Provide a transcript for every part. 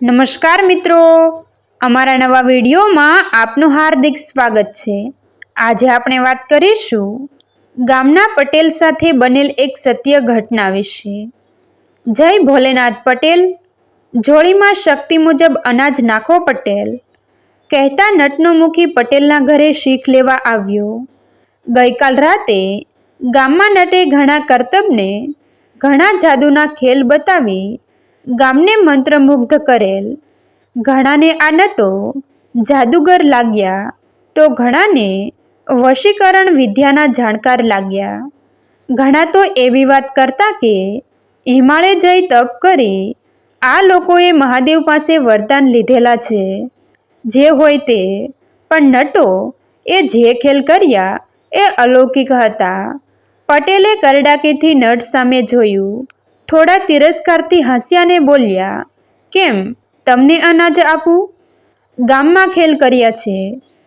નમસ્કાર મિત્રો. અમારા નવા વિડીયોમાં આપનું હાર્દિક સ્વાગત છે. આજે આપણે વાત કરીશું ગામના પટેલ સાથે બનેલ એક સત્ય ઘટના વિશે. જય ભોલેનાથ પટેલ. જોડીમાં શક્તિ મુજબ અનાજ નાખો પટેલ. કહેતા નટનુમુખી પટેલના ઘરે શીખ લેવા આવ્યો. ગઈકાલ રાતે ગામમાં નટે ઘણા કરતબને ઘણા જાદુના ખેલ બતાવી ગામને મંત્રમુગ્ધ કરેલ. ઘણાને આ નટો જાદુગર લાગ્યા તો ઘણાને વશીકરણ વિદ્યાના જાણકાર લાગ્યા. ઘણા તો એવી વાત કરતા કે હિમાલય જઈ તપ કરી આ લોકોએ મહાદેવ પાસે વરદાન લીધેલા છે. જે હોય તે. પણ નટો એ જે ખેલ કર્યા એ અલૌકિક હતા. પટેલે કરડાકેથી નટ સામે જોયું. થોડા તિરસ્કારથી હસ્યાને બોલ્યા, કેમ? તમને અનાજ આપું? ગામમાં ખેલ કર્યા છે.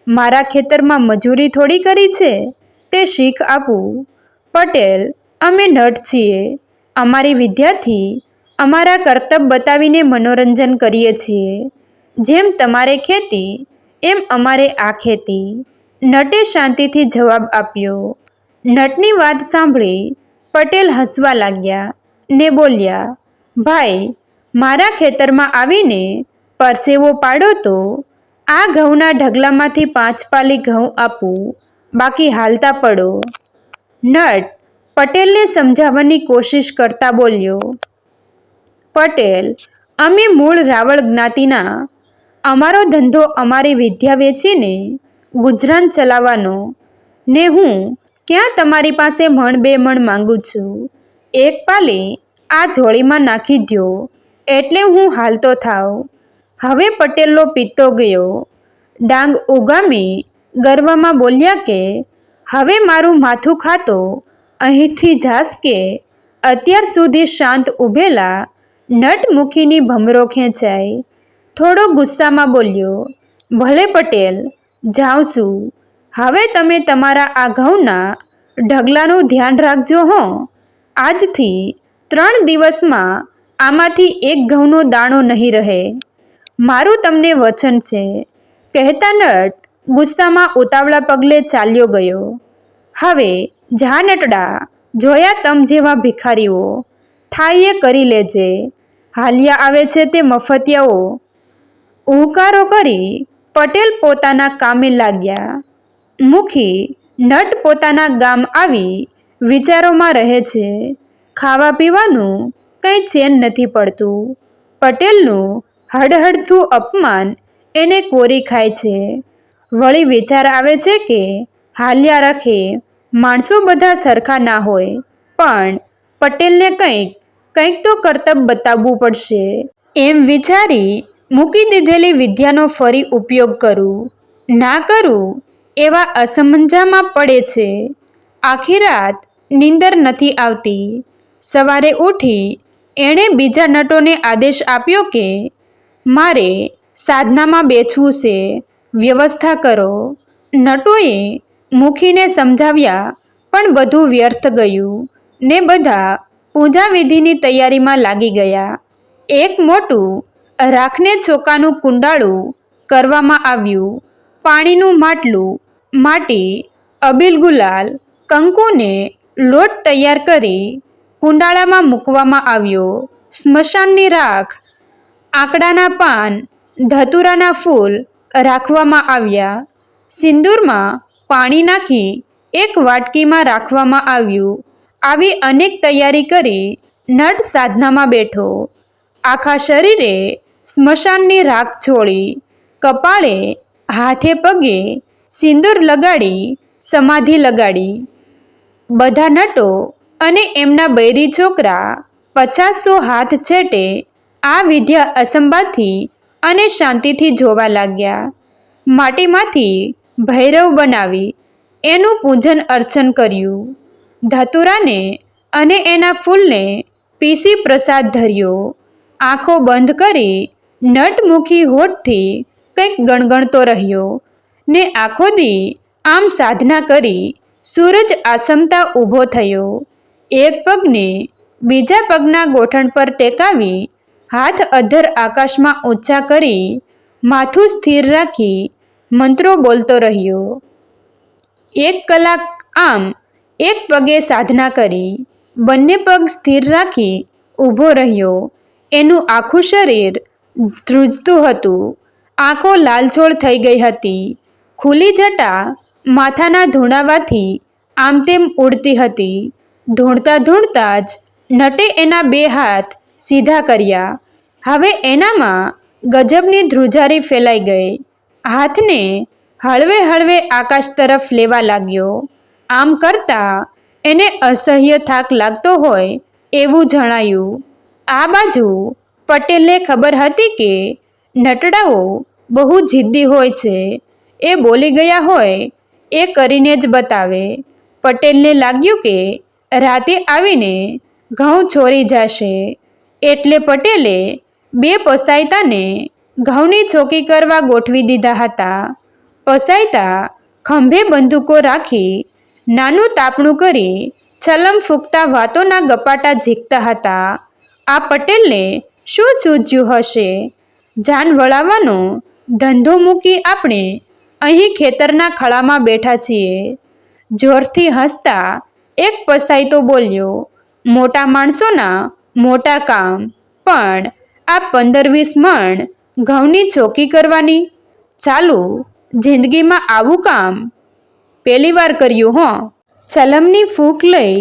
મારા ખેતરમાં મજૂરી થોડી કરી છે? તે શીખ આપું. પટેલ, અમે નટ છીએ. અમારી વિદ્યાથી અમારા કર્તવ્ય બતાવીને મનોરંજન કરીએ છીએ. જેમ તમારે ખેતી, એમ અમારે આ ખેતી. નટે શાંતિથી જવાબ આપ્યો. નટની વાત સાંભળી પટેલ હસવા લાગ્યા. ને બોલ્યા, ભાઈ, મારા ખેતરમાં આવીને પરસેવો પાડો તો આ ઘઉંના ઢગલામાંથી પાંચ પાલી ઘઉં આપું, બાકી હાલતા પડો. નટ પટેલને સમજાવવાની કોશિશ કરતા બોલ્યો, પટેલ, અમે મૂળ રાવળ જ્ઞાતિના. અમારો ધંધો અમારી વિદ્યા વેચીને ગુજરાન ચલાવવાનો. ને હું ક્યાં તમારી પાસે મણ બે મણ માંગુ છું? એક પાલી આ જોળીમાં નાખી દ્યો, એટલે હું હાલતો થાવ. હવે પટેલનો પિત્તો ગયો. ડાંગ ઉગામી ગર્વમાં બોલ્યા કે, હવે મારું માથું ખાતો, અહીંથી જાસ કે, અત્યાર સુધી શાંત ઊભેલા નટમુખીની ભમરો ખેંચાય થોડો ગુસ્સામાં બોલ્યો, ભલે પટેલ, જાઉં છું. હવે તમે તમારા આ ઘઉંના ઢગલાનું ધ્યાન રાખજો હો. આજથી ત્રણ દિવસમાં આમાંથી એક ઘઉંનો દાણો નહીં રહે. મારું તમને વચન છે. કહેતા નટ ગુસ્સામાં ઉતાવળા પગલે ચાલ્યો ગયો. હવે જા નટડા, જોયા તમ જેવા ભિખારીઓ થાય એ કરી લેજે. હાલિયા આવે છે તે મફતિયાઓ. ઉહકારો કરી પટેલ પોતાના કામે લાગ્યા. મુખી નટ પોતાના ગામ આવી વિચારોમાં રહે છે. ખાવા પીવાનું કંઈ ચેન નથી પડતું. પટેલનું હડહડતું અપમાન એને કોરી ખાય છે. વળી વિચાર આવે છે કે હાલ્યા રાખે માણસો બધા સરખા ના હોય, પણ પટેલને કંઈક કંઈક તો કરતબ બતાવવું પડશે. એમ વિચારી મૂકી દીધેલી વિદ્યાનો ફરી ઉપયોગ કરું. ના કરું એવા અસમંજામાં પડે છે. આખી રાત નીંદર નથી આવતી. સવારે ઉઠી એણે બીજા નટોને આદેશ આપ્યો કે, મારે સાધનામાં બેસવું છે. વ્યવસ્થા કરો. નટોએ મુખીને સમજાવ્યા, પણ બધું વ્યર્થ ગયું. ને બધા પૂજા વિધિની તૈયારીમાં લાગી ગયા. એક મોટું રાખને ચોકાનું કુંડાળું કરવામાં આવ્યું. પાણીનું માટલું, માટી અબીલ ગુલાલ કંકુને લોટ તૈયાર કરી કુંડાળામાં મૂકવામાં આવ્યો. સ્મશાનની રાખ, આંકડાના પાન, ધતુરાના ફૂલ રાખવામાં આવ્યા. સિંદૂરમાં પાણી નાખી એક વાટકીમાં રાખવામાં આવ્યું. આવી અનેક તૈયારી કરી નટ સાધનામાં બેઠો. આખા શરીરે સ્મશાનની રાખ છોડી કપાળે હાથે પગે સિંદૂર લગાડી, સમાધિ લગાડી. બધા નટો અને એમના બૈરી છોકરા પચાસો હાથ છેટે આ વિદ્યા અસંબાથી અને શાંતિથી જોવા લાગ્યા. માટીમાંથી ભૈરવ બનાવી એનું પૂજન અર્ચન કર્યું. ધતુરાને અને એના ફૂલને પીસી પ્રસાદ ધર્યો. આંખો બંધ કરી નટમુખી હોઠથી કંઈક ગણગણતો રહ્યો ને આખો દી આમ સાધના કરી સૂરજ આસમતા ઊભો થયો. એક પગને બીજા પગના ગોઠણ પર ટેકાવી હાથ અધર આકાશમાં ઊંચા કરી માથું સ્થિર રાખી મંત્રો બોલતો રહ્યો. એક કલાક આમ એક પગે સાધના કરી બંને પગ સ્થિર રાખી ઊભો રહ્યો. એનું આખું શરીર ધ્રુજતું હતું. આંખો લાલછોળ થઈ ગઈ હતી. ખુલ્લી જટા માથાના ધૂણાવાથી આમ તેમ ઉડતી હતી. ધૂણતા ધૂણતા જ નટે એના બે હાથ સીધા કર્યા. હવે એનામાં ગજબની ધ્રુજારી ફેલાઈ ગઈ. હાથને હળવે હળવે આકાશ તરફ લેવા લાગ્યો. આમ કરતા એને અસહ્ય થાક લાગતો હોય એવું જણાયું. આ બાજુ પટેલને ખબર હતી કે નટડાઓ બહુ જિદ્દી હોય છે. એ બોલી ગયા હોય એ કરીને જ બતાવે. પટેલને લાગ્યું કે રાતે આવીને ઘઉં છોરી જશે. એટલે પટેલે બે પસાયતાને ઘઉંની ચોકી કરવા ગોઠવી દીધા હતા. પસાયતા ખંભે બંદૂકો રાખી નાનું તાપણું કરી છલમ ફૂંકતા વાતોના ગપાટા ઝીકતા હતા. આ પટેલને શું સૂઝ્યું હશે? જાન વળાવવાનો ધંધો મૂકી આપણે અહીં ખેતરના ખળામાં બેઠા છીએ. જોરથી હસતા એક પસાયતો બોલ્યો, મોટા માણસોના મોટા કામ. પણ આ પંદર વીસ મણ ઘઉંની ચોકી કરવાની? ચાલુ, જિંદગીમાં આવું કામ. પહેલી વાર કર્યું, હો. ચલમની ફૂંક લઈ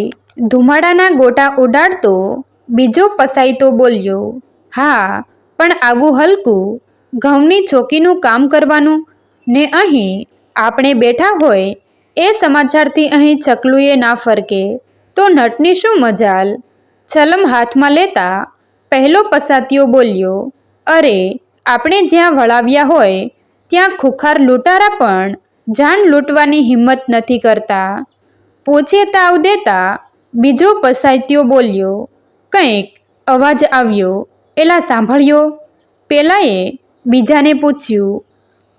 ધુમાડાના ગોટા ઉડાડતો બીજો પસાયતો બોલ્યો, હા, પણ આવું હલકું ઘઉંની ચોકીનું કામ કરવાનું ને અહીં આપણે બેઠા હોય એ સમાચારથી અહીં ચકલુએ ના ફરકે, તો નટની શું મજાલ? છલમ હાથમાં લેતા પહેલો પસાતીયો બોલ્યો, અરે, આપણે જ્યાં વળાવ્યા હોય, ત્યાં ખુખાર લૂંટારા પણ જાન લૂંટવાની હિંમત નથી કરતા. પૂછે તાવ દેતા બીજો પસાતીઓ બોલ્યો, કંઈક અવાજ આવ્યો, એલા સાંભળ્યો? પેલાએ બીજાને પૂછ્યું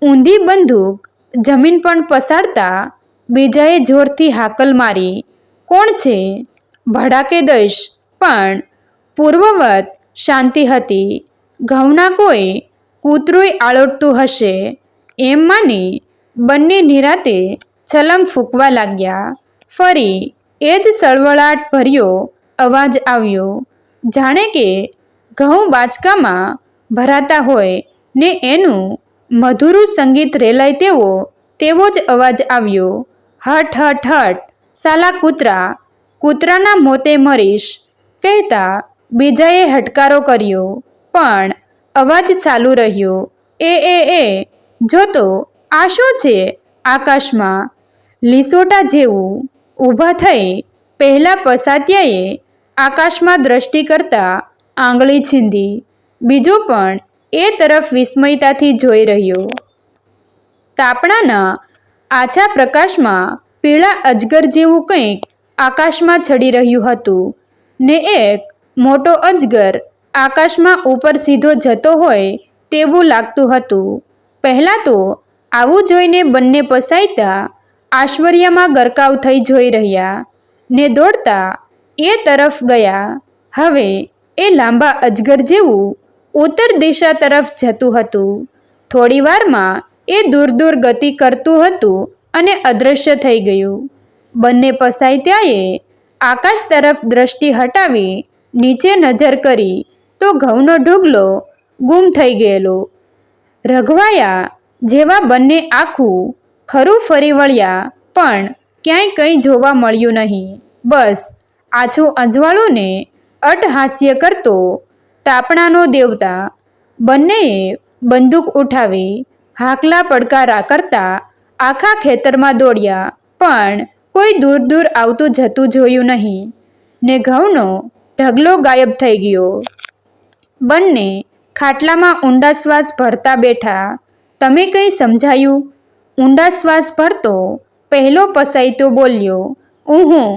ઊંધી બંદૂક જમીન પણ પસાડતા બીજાએ જોરથી હાકલ મારી. કોણ છે? ભડાકે દઈશ. પણ પૂર્વવત શાંતિ હતી. ઘઉંના કોઈ કૂતરોય આળોટતું હશે? એમ માની બંને નિરાતે છલમ ફૂંકવા લાગ્યા. ફરી એ જ સળવળાટ ભર્યો અવાજ આવ્યો. જાણે કે ઘઉં બાચકામાં ભરાતા હોય ને એનું મધુરું સંગીત રેલાય તેવો તેવો જ અવાજ આવ્યો. હઠ હઠ હઠ, સાલા કૂતરા, કૂતરાના મોતે મરીશ. કહેતા બીજાએ હટકારો કર્યો. પણ અવાજ ચાલુ રહ્યો. એ એ એ જોતો આ શું છે આકાશમાં? લીસોટા જેવું ઊભા થઈ પહેલાં પસાત્યાએ આકાશમાં દ્રષ્ટિ કરતા આંગળી છીંધી. બીજો પણ એ તરફ વિસ્મયતાથી જોઈ રહ્યો. તાપણાના આછા પ્રકાશમાં પીળા અજગર જેવું કંઈક આકાશમાં ચડી રહ્યું હતું. ને એક મોટો અજગર આકાશમાં ઉપર સીધો જતો હોય તેવું લાગતું હતું. પહેલાં તો આવું જોઈને બંને પસાયતા આશ્ચર્યમાં ગરકાવ થઈ જોઈ રહ્યા ને દોડતા એ તરફ ગયા. હવે એ લાંબા અજગર જેવું ઉત્તર દિશા તરફ જતું હતું. થોડીવારમાં એ દૂર દૂર ગતિ કરતું હતું અને અદૃશ્ય થઈ ગયું. બંને પસાયત્યાએ આકાશ તરફ દ્રષ્ટિ હટાવી નીચે નજર કરી તો ઘઉંનો ઢગલો ગુમ થઈ ગયેલો. રઘવાયા જેવા બંને આખું ખરું ફરી વળ્યા પણ ક્યાંય કંઈ જોવા મળ્યું નહીં. બસ આછું અજવાળું ને અટહાસ્ય કરતો તાપણાનો દેવતા બંનેએ બંદૂક ઉઠાવી હાકલા પડકારા કરતા આખા ખેતરમાં દોડ્યા, પણ કોઈ દૂર દૂર આવતું જતું જોયું નહીં. ને ઘઉંનો ઢગલો ગાયબ થઈ ગયો. બંને ખાટલામાં ઊંડા શ્વાસ ભરતા બેઠા. તમે કંઈ સમજાયું? ઊંડા શ્વાસ ભરતો, પહેલો પસાઈતો બોલ્યો. ઊહું,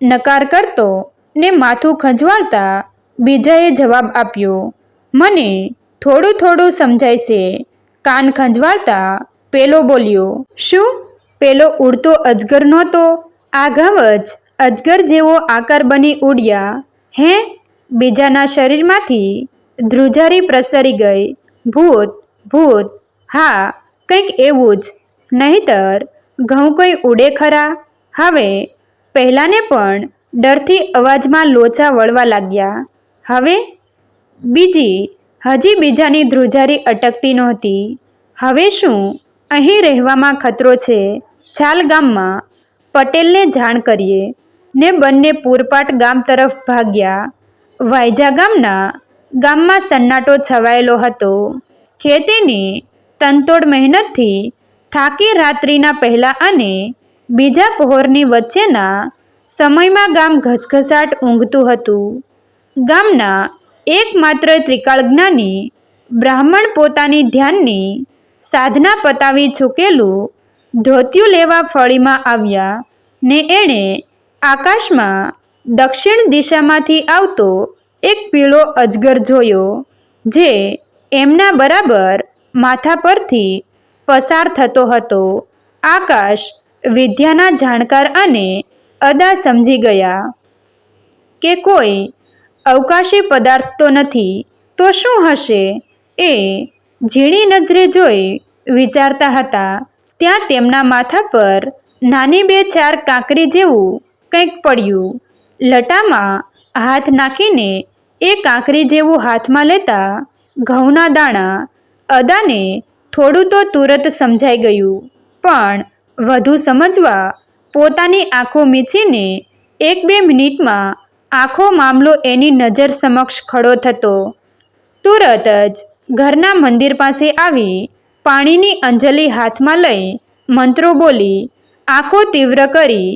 નકાર કરતો ને માથું ખંજવાળતા બીજાએ જવાબ આપ્યો, મને થોડું થોડું સમજાય છે. કાન ખંજવાળતા પેલો બોલ્યો, શું? પેલો ઉડતો અજગર નહોતો? આ જ અજગર જેવો આકાર બની ઉડ્યા, હે? બીજાના શરીરમાંથી ધ્રુજારી પ્રસરી ગઈ, ભૂત ભૂત, હા, કંઈક એવું જ. નહીતર ઘઉં કોઈ ઉડે ખરા? હવે પહેલાંને પણ ડરથી અવાજમાં લોચા વળવા લાગ્યા. હવે, બીજી, હજી બીજાની ધ્રુજારી અટકતી નહોતી. હવે શું? અહીં રહેવામાં ખતરો છે. છાલ ગામમાં પટેલને જાણ કરીએ. ને બંને પૂરપાટ ગામ તરફ ભાગ્યા. વાયજા ગામના ગામમાં સન્નાટો છવાયેલો હતો. ખેતીની તનતોડ મહેનતથી થાકી રાત્રિના પહેલા અને બીજા પહોરની વચ્ચેના સમયમાં ગામ ઘસઘસાટ ઊંઘતું હતું. ગામના એકમાત્ર ત્રિકાળ જ્ઞાની બ્રાહ્મણ પોતાની ધ્યાનની સાધના પતાવી ચૂકેલું ધોતિયું લેવા ફળીમાં આવ્યા ને એણે આકાશમાં દક્ષિણ દિશામાંથી આવતો એક પીળો અજગર જોયો, જે એમના બરાબર માથા પરથી પસાર થતો હતો. આકાશ વિદ્યાના જાણકાર અને અદા સમજી ગયા કે કોઈ અવકાશી પદાર્થ તો નથી, તો શું હશે? એ ઝીણી નજરે જોઈ વિચારતા હતા, ત્યાં તેમના માથા પર નાની બે ચાર કાંકરી જેવું કંઈક પડ્યું. લટામાં હાથ નાખીને એ કાંકરી જેવું હાથમાં લેતા ઘઉંના દાણા અદાને થોડું તો તુરત સમજાઈ ગયું, પણ વધુ સમજવા પોતાની આંખો મીચીને એક બે મિનિટમાં આખો મામલો એની નજર સમક્ષ ખડો થતો. તુરત જ ઘરના મંદિર પાસે આવી પાણીની અંજલિ હાથમાં લઈ મંત્રો બોલી, આંખો તીવ્ર કરી,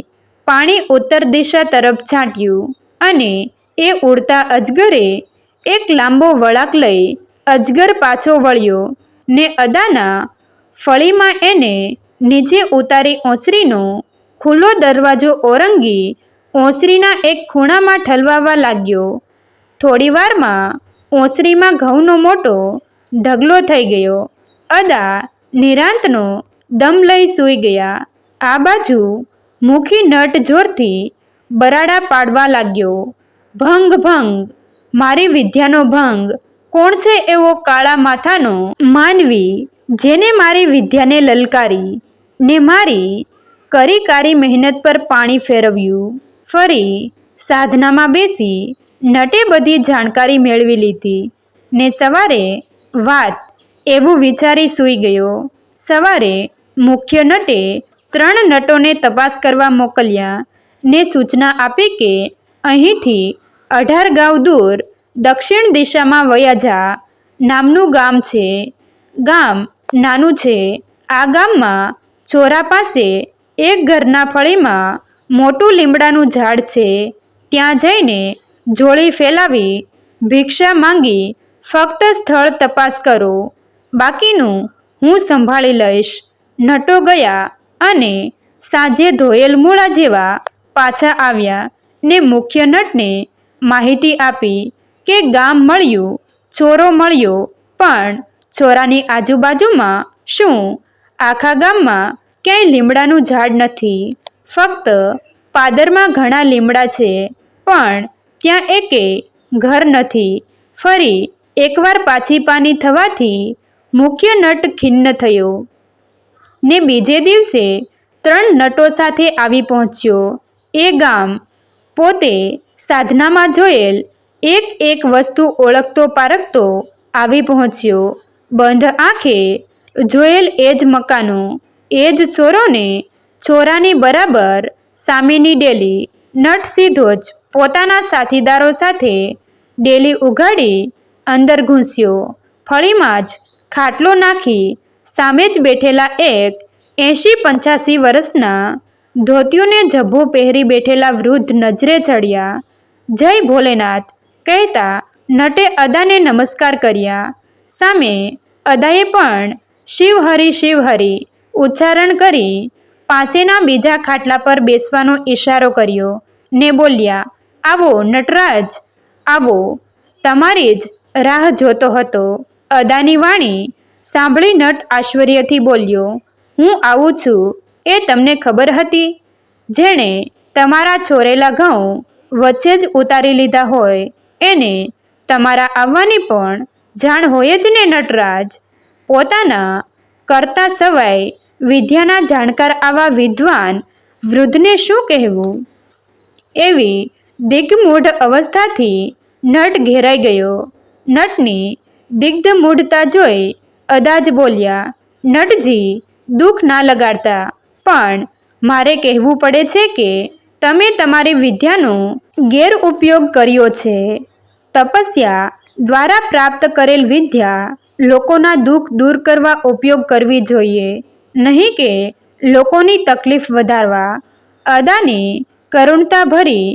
પાણી ઉત્તર દિશા તરફ છાંટ્યું અને એ ઉડતા અજગરે એક લાંબો વળાંક લઈ અજગર પાછો વળ્યો ને અદાના ફળીમાં એને નીચે ઉતારી ઓસરીનો ખુલ્લો દરવાજો ઓરંગી ઓસરીના એક ખૂણામાં ઠલવાવા લાગ્યો. થોડીવારમાં ઓસરીમાં ઘઉંનો મોટો ઢગલો થઈ ગયો. અદા નિરાંતનો દમ લઈ સૂઈ ગયા. આ બાજુ મુખી નટ જોરથી બરાડા પાડવા લાગ્યો. ભંગ ભંગ, મારી વિદ્યાનો ભંગ, કોણ છે એવો કાળા માથાનો માનવી જેને મારી વિદ્યાને લલકારી ને મારી કરી કારી મહેનત પર પાણી ફેરવ્યું? ફરી સાધનામાં બેસી નટે બધી જાણકારી મેળવી લીધી ને સવારે વાત એવું વિચારી સૂઈ ગયો. સવારે મુખ્ય નટે ત્રણ નટોને તપાસ કરવા મોકલ્યા ને સૂચના આપી કે અહીંથી અઢાર ગાંવ દૂર દક્ષિણ દિશામાં વયાજા નામનું ગામ છે. ગામ નાનું છે. આ ગામમાં ચોરા પાસે એક ઘરના ફળીમાં મોટું લીમડાનું ઝાડ છે, ત્યાં જઈને જોળી ફેલાવી ભિક્ષા માંગી ફક્ત સ્થળ તપાસ કરો. બાકીનું હું સંભાળી લઈશ. નટો ગયા અને સાંજે ધોયેલ મૂળા જેવા પાછા આવ્યા ને મુખ્ય નટને માહિતી આપી કે ગામ મળ્યું, ચોરો મળ્યો, પણ ચોરાની આજુબાજુમાં શું? આખા ગામમાં ક્યાંય લીમડાનું ઝાડ નથી. ફક્ત પાદરમાં ઘણા લીમડા છે, પણ ત્યાં એકે ઘર નથી. ફરી એકવાર પાછી પાની થવાથી મુખ્ય નટ ખિન્ન થયો. ને બીજે દિવસે ત્રણ નટો સાથે આવી પહોંચ્યો. એ ગામ પોતે સાધનામાં જોયેલ એક એક વસ્તુ ઓળખતો પારખતો આવી પહોંચ્યો. બંધ આંખે જોયેલ એ જ મકાનો, એ જ ચોરોને ચોરાની બરાબર સામેની ડેલી નટ સીધો જ પોતાના સાથીદારો સાથે ડેલી ઉઘાડી અંદર ઘૂસ્યો. ફળીમાં જ ખાટલો નાખી સામે જ બેઠેલા એક એંશી પંચ્યાસી વર્ષના ધોતિયોને જભ્ભો પહેરી બેઠેલા વૃદ્ધ નજરે ચડ્યા. જય ભોલેનાથ કહેતા નટે અદાને નમસ્કાર કર્યા. સામે અદાએ પણ શિવ હરિ ઉચ્ચારણ કરી પાસેના બીજા ખાટલા પર બેસવાનો ઈશારો કર્યો. ને બોલ્યા, આવો, નટરાજ, આવો. તમારી જ રાહ જોતો હતો. અદાની વાણી સાંભળી નટ આશ્ચર્યથી બોલ્યો, હું આવું છું, એ તમને ખબર હતી? જેણે તમારા છોરેલા ઘઉં વચ્ચે જ ઉતારી લીધા હોય, એને તમારા આવવાની પણ જાણ હોય જ ને, નટરાજ? પોતાના કરતા સવાય વિદ્યાના જાણકાર આવા વિદ્વાન વૃદ્ધને શું કહેવું? એવી દિગ્મૂઢ અવસ્થાથી નટ ઘેરાઈ ગયો. નટની દિગ્ધ મૂઢતા જોઈ અદાજ બોલ્યા, નટજી, દુઃખ ના લગાડતા. પણ મારે કહેવું પડે છે કે તમે તમારી વિદ્યાનો ગેરઉપયોગ કર્યો છે. તપસ્યા દ્વારા પ્રાપ્ત કરેલ વિદ્યા લોકોના દુઃખ દૂર કરવા ઉપયોગ કરવી જોઈએ. નહીં કે લોકોની તકલીફ વધારવા. અદાની કરુણતા ભરી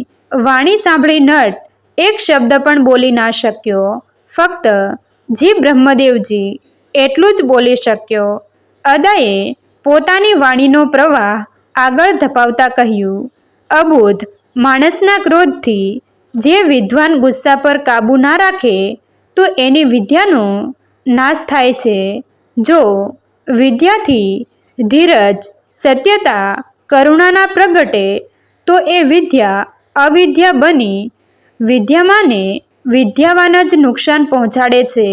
વાણી સાંભળી નટ એક શબ્દ પણ બોલી ના શક્યો. ફક્ત જી બ્રહ્મદેવજી એટલું જ બોલી શક્યો. અદાએ પોતાની વાણીનો પ્રવાહ આગળ ધપાવતા કહ્યું, અબુધ માણસના ક્રોધથી જે વિદ્વાન ગુસ્સા પર કાબુ ના રાખે, તો એની વિદ્યાનો નાશ થાય છે. જો વિદ્યાથી ધીરજ, સત્યતા, કરુણાના પ્રગટે, તો એ વિદ્યા અવિદ્યા બની. વિદ્યામાને વિદ્યાવાન જ નુકસાન પહોંચાડે છે.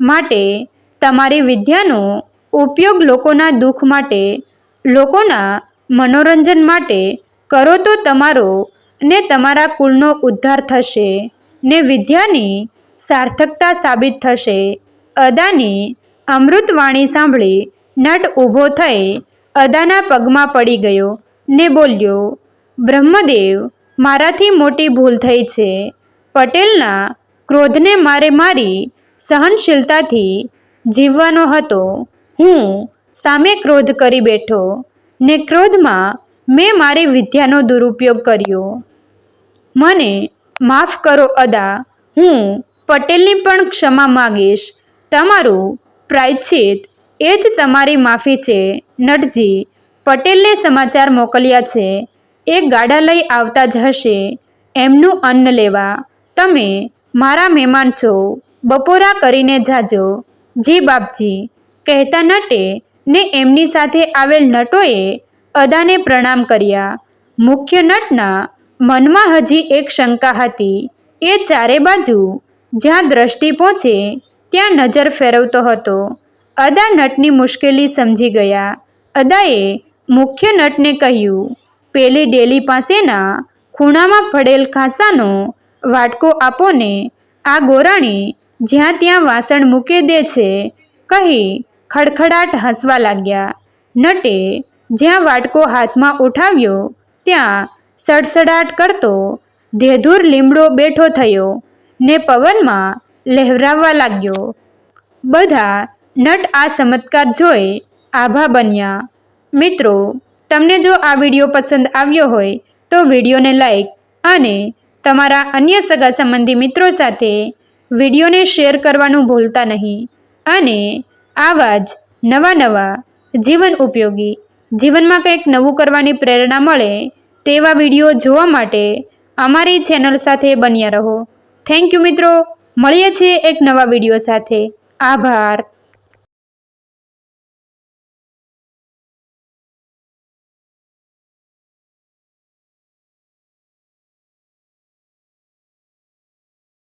માટે તમારી વિદ્યાનો ઉપયોગ લોકોના દુઃખ માટે, લોકોના મનોરંજન માટે કરો તો તમારો ને તમારા કુળનો ઉદ્ધાર થશે, ને વિદ્યાની સાર્થકતા સાબિત થશે. અદાની અમૃતવાણી સાંભળી નટ ઊભો થઈ અદાના પગમાં પડી ગયો ને બોલ્યો, બ્રહ્મદેવ, મારાથી મોટી ભૂલ થઈ છે. પટેલના ક્રોધને મારે મારી સહનશીલતાથી જીવવાનો હતો. હું સામે ક્રોધ કરી બેઠો ને ક્રોધમાં મેં મારી વિદ્યાનો દુરુપયોગ કર્યો. મને માફ કરો અદા, હું પટેલની પણ ક્ષમા માગીશ. તમારું પ્રાયશ્ચિત એ જ તમારી માફી છે. નટજી, પટેલને સમાચાર મોકલ્યા છે. એ ગાડા લઈ આવતા જ હશે. એમનું અન્ન લેવા. તમે મારા મહેમાન છો. બપોરા કરીને જાજો. જી બાપજી, કહેતા નટે ને એમની સાથે આવેલ નટોએ અદાને પ્રણામ કર્યા. મુખ્ય નટના મનમાં હજી એક શંકા હતી. એ ચારે બાજુ જ્યાં દ્રષ્ટિ પહોંચે ત્યાં નજર ફેરવતો હતો. અદા નટની મુશ્કેલી સમજી ગયા. અદાએ મુખ્ય નટને કહ્યું, પેલી ડેલી પાસેના ખૂણામાં પડેલ ખાંસાનો વાટકો આપો ને આ ગોરાણી જ્યાં ત્યાં વાસણ મૂકે દે છે, કહી ખડખડાટ હસવા લાગ્યા. નટે જ્યાં વાટકો હાથમાં ઉઠાવ્યો, ત્યાં સડસડાટ કરતો ધેધુર લીમડો બેઠો થયો ને પવનમાં લહેરાવવા લાગ્યો. બધા નટ આ ચમત્કાર જોઈ આભા બન્યા. મિત્રો, તમને જો આ વીડિયો પસંદ આવ્યો હોય, તો વિડીયોને લાઈક અને તમારા અન્ય સગા સંબંધી મિત્રો સાથે વિડીયોને શેર કરવાનું ભૂલતા નહીં. અને આવા જ નવા નવા જીવન ઉપયોગી, જીવનમાં કંઈક નવું કરવાની પ્રેરણા મળે તેવા વીડિયો જોવા માટે અમારી ચેનલ સાથે બન્યા રહો. થેન્ક યુ મિત્રો. મળીએ છીએ એક નવા વીડિયો સાથે. આભાર.